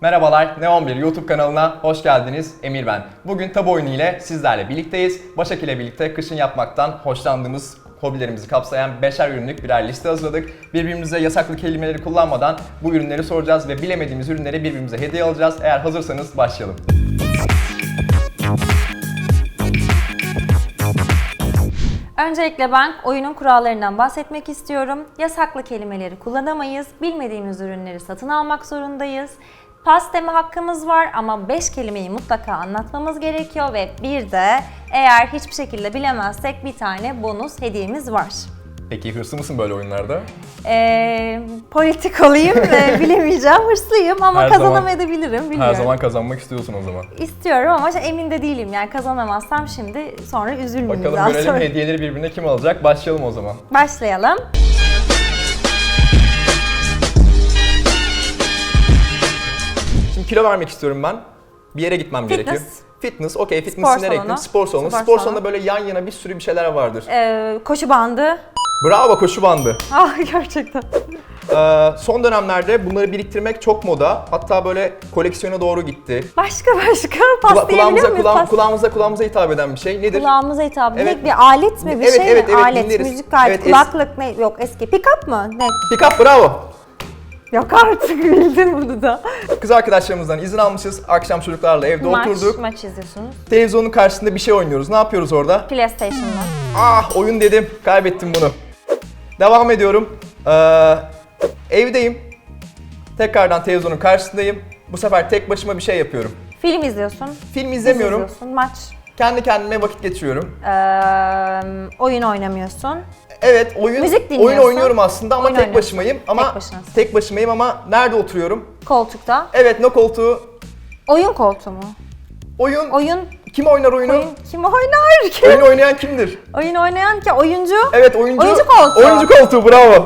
Merhabalar, Ne11 YouTube kanalına hoş geldiniz. Emir ben. Bugün tabu oyunu ile sizlerle birlikteyiz. Başak ile birlikte kışın yapmaktan hoşlandığımız hobilerimizi kapsayan beşer ürünlük birer liste hazırladık. Birbirimize yasaklı kelimeleri kullanmadan bu ürünleri soracağız ve bilemediğimiz ürünleri birbirimize hediye alacağız. Eğer hazırsanız başlayalım. Öncelikle ben oyunun kurallarından bahsetmek istiyorum. Yasaklı kelimeleri kullanamayız. Bilmediğimiz ürünleri satın almak zorundayız. Pas deme hakkımız var ama 5 kelimeyi mutlaka anlatmamız gerekiyor ve bir de eğer hiçbir şekilde bilemezsek bir tane bonus hediyemiz var. Peki hırslı mısın böyle oyunlarda? Ee, politik olayım ve bilemeyeceğim hırslıyım ama Her zaman- kazanamayabilirim bilmiyorum. Her zaman kazanmak istiyorsun o zaman. İstiyorum ama emin de değilim yani kazanamazsam şimdi sonra üzülmeyeyim Bakalım görelim sonra. hediyeleri birbirine kim alacak? Başlayalım o zaman. Başlayalım. Şimdi kilo vermek istiyorum ben. Bir yere gitmem Fitness. gerekiyor. Fitness, okey Spor fitness'ı nereye salonu. gittim? Spor salonu. Spor Spor, salonu. salonunda böyle yan yana bir sürü bir şeyler vardır. Ee, koşu bandı. Bravo koşu bandı. Ah gerçekten. Ee, son dönemlerde bunları biriktirmek çok moda. Hatta böyle koleksiyona doğru gitti. Başka başka Kula- kulağımıza, muyuz? kulağım- Pas- kulağımıza, kulağımıza hitap eden bir şey. Nedir? Kulağımıza hitap. Evet. Ne, bir alet mi? Bir Evet, şey evet, mi? evet, alet, dinleriz. müzik aleti, Evet, es- kulaklık ne? Yok eski. Pick-up mı? Ne? Pick up bravo. Yok artık bildin bunu da. Kız arkadaşlarımızdan izin almışız. Akşam çocuklarla evde maç, oturduk. maç izliyorsunuz. Televizyonun karşısında bir şey oynuyoruz. Ne yapıyoruz orada? PlayStation'da. Ah oyun dedim. Kaybettim bunu. Devam ediyorum. Ee, evdeyim. Tekrardan televizyonun karşısındayım. Bu sefer tek başıma bir şey yapıyorum. Film izliyorsun. Film dizi izlemiyorum. izliyorsun. Maç. Kendi kendime vakit geçiriyorum. Ee, oyun oynamıyorsun. Evet oyun Müzik dinliyorsun. oyun oynuyorum aslında ama Oyun tek oynuyorsun. başımayım ama Tek başınasın. tek başımayım ama nerede oturuyorum? Koltukta. Evet no koltuğu. Oyun koltuğu mu? Oyun, Oyun, kim oynar oyunu? oyun kim oynar ki? Oyun oynayan kimdir? Oyun oynayan ki oyuncu. Evet oyuncu. Oyuncu koltuğu. Oyuncu koltuğu bravo.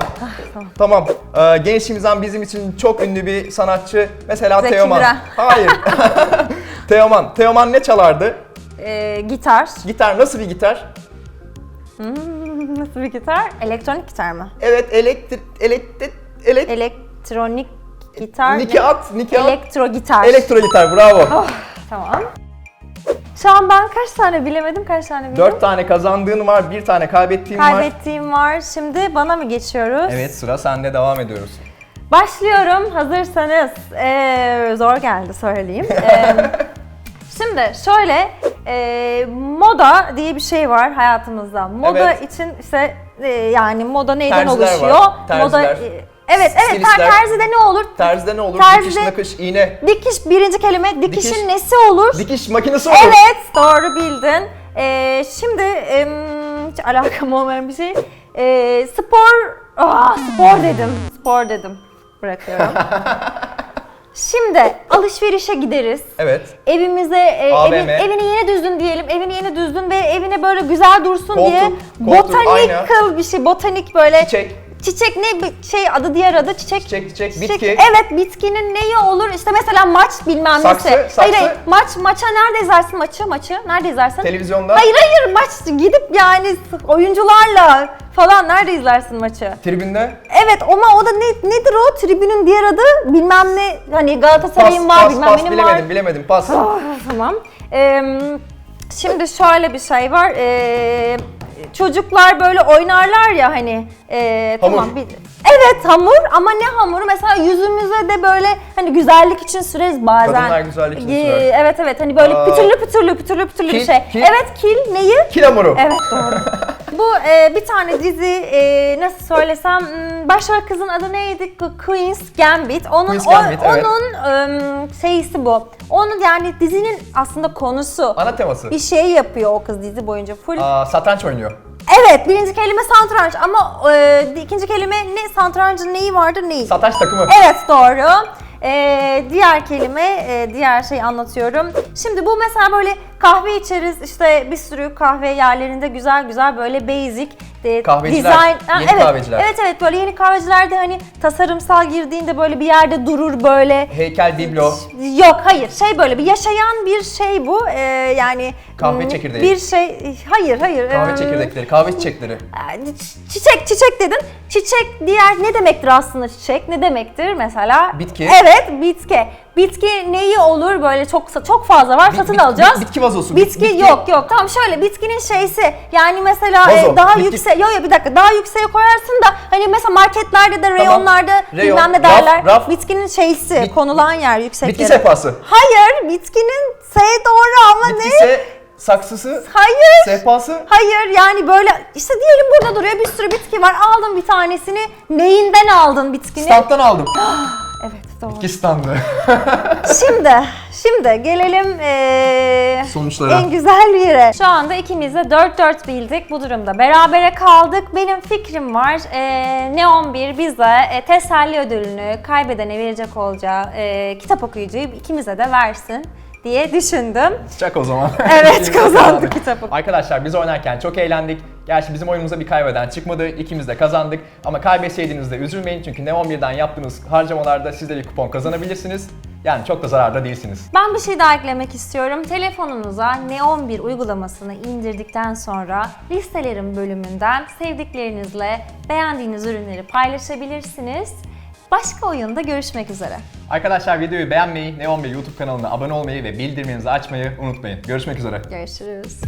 tamam. tamam. Ee, gençliğimizden bizim için çok ünlü bir sanatçı. Mesela Zeki Teoman. Müren. Hayır. Teoman. Teoman ne çalardı? Ee, gitar. Gitar nasıl bir gitar? Hmm, nasıl bir gitar? Elektronik gitar mı? Evet elektrik elektrik elek Elektronik gitar. Nikiat, nikiat. Elektro gitar. Elektro gitar bravo. Oh, tamam. Şu an ben kaç tane bilemedim, kaç tane bildim? Dört tane kazandığın var, bir tane kaybettiğin var. Kaybettiğim var. Şimdi bana mı geçiyoruz? Evet sıra sende devam ediyoruz. Başlıyorum hazırsanız. Ee, zor geldi söyleyeyim. Ee, şimdi şöyle e, moda diye bir şey var hayatımızda. Moda Evet. için işte e, yani moda neyden Terziler var, oluşuyor? terziler. Moda e, Evet evet ter, Stilistler. terzide ne olur? Terzide ne olur? Terzide- Dikiş, nakış, iğne. Dikiş birinci kelime. Dikişin Dikiş. nesi olur? Dikiş makinesi olur. Evet doğru bildin. Ee, şimdi em, hiç alakam olmayan bir şey. Ee, spor, Aa, spor dedim. Spor dedim. Bırakıyorum. Şimdi alışverişe gideriz. Evet. Evimize, e, AVM. evin, evini yeni düzdün diyelim. Evini yeni düzdün ve evine böyle güzel dursun Koltuk, diye koltuk, botanical bir şey. Botanik böyle. Çiçek. Çiçek ne şey adı diğer adı çiçek. Çiçek, çiçek, bitki. Evet bitkinin neyi olur? İşte mesela maç bilmem Saksı, nesi. saksı. Hayır hayır maç maça nerede izlersin maçı maçı? Nerede izlersin? Televizyonda. Hayır hayır maç gidip yani oyuncularla falan nerede izlersin maçı? Tribünde. Evet ama o da ne, nedir o? Tribünün diğer adı bilmem ne hani Pas, Galatasaray'ın var pas, bilmem pas. benim Bilemedim, var. bilemedim. Pas. Ah, tamam. Ee, şimdi şöyle bir şey var. Ee, çocuklar böyle oynarlar ya hani. ee, Hamur. Tamam. Bir, evet hamur ama ne hamuru? Mesela yüzümüze de böyle hani güzellik için süreriz bazen. Kadınlar güzellik için Ee, sürer. Evet evet hani böyle Aa. pütürlü pütürlü pütürlü pütürlü bir Kil, şey. kil. Evet kil neyi? Kil hamuru. Evet doğru. Bu e, bir tane dizi e, nasıl söylesem hmm, başrol kızın adı neydi? Queen's Gambit. Onun Queen's o- Gambit, evet. onun ım, şeysi bu. Onun yani dizinin aslında konusu. Ana teması. Bir şey yapıyor o kız dizi boyunca full. Aa, satranç oynuyor. Evet birinci kelime satranç ama e, ikinci kelime ne satrancın neyi vardır neyi? Satranç takımı. Evet doğru. Ee, diğer kelime, e, diğer şey anlatıyorum. Şimdi bu mesela böyle kahve içeriz işte bir sürü kahve yerlerinde güzel güzel böyle basic e, Kahveciler, Ha, yeni evet, kahveciler. Evet evet böyle yeni kahvecilerde hani tasarımsal girdiğinde böyle bir yerde durur böyle. Heykel, biblo. Yok hayır şey böyle bir yaşayan bir şey bu Ee, yani Kahve hmm, çekirdeği. Bir şey hayır hayır. Kahve Em, çekirdekleri, kahve çiçekleri. Çiçek çiçek dedin. Çiçek diğer ne demektir aslında çiçek? Ne demektir mesela? Bitki. Evet bitki. Bitki neyi olur böyle çok çok fazla var satın alacağız. bit- bitki vazosu. Bitki, Bitki- yok yok. Tamam şöyle bitkinin şeysi yani mesela Vazo, e, daha bitki- yüksek yok yok bir dakika daha yükseğe koyarsın da hani mesela marketlerde de reyonlarda Reyon, bilmem ne raf, derler. raf. Bitkinin şeysi Bit- konulan yer yüksek Bitki yere. sehpası. Hayır bitkinin S doğru ama Bitki ne? se- saksısı, Hayır. sehpası. Hayır yani böyle işte diyelim burada duruyor bir sürü bitki var aldın bir tanesini neyinden aldın bitkini? Standtan aldım. Doğru. Bitki standı. Şimdi, şimdi gelelim eee, Sonuçlara. en güzel yere. Şu anda ikimiz de 4-4 bildik. Bu durumda berabere kaldık. Benim fikrim var. Eee Neon 1 bize e, teselli ödülünü kaybedene verecek olacağı e, kitap okuyucuyu ikimize de versin diye düşündüm. Çak o zaman. Evet, kazandık kitabı. Arkadaşlar biz oynarken çok eğlendik. Gerçi bizim oyunumuza bir kaybeden çıkmadı. İkimiz de kazandık. Ama kaybetseydiniz de üzülmeyin. Çünkü Neon 1'den yaptığınız harcamalarda siz de bir kupon kazanabilirsiniz. Yani çok da zararda değilsiniz. Ben bir şey daha eklemek istiyorum. Telefonunuza Neon 1 uygulamasını indirdikten sonra listelerin bölümünden sevdiklerinizle beğendiğiniz ürünleri paylaşabilirsiniz. Başka oyunda görüşmek üzere. Arkadaşlar videoyu beğenmeyi, Neon 1 YouTube kanalına abone olmayı ve bildirimlerinizi açmayı unutmayın. Görüşmek üzere. Görüşürüz.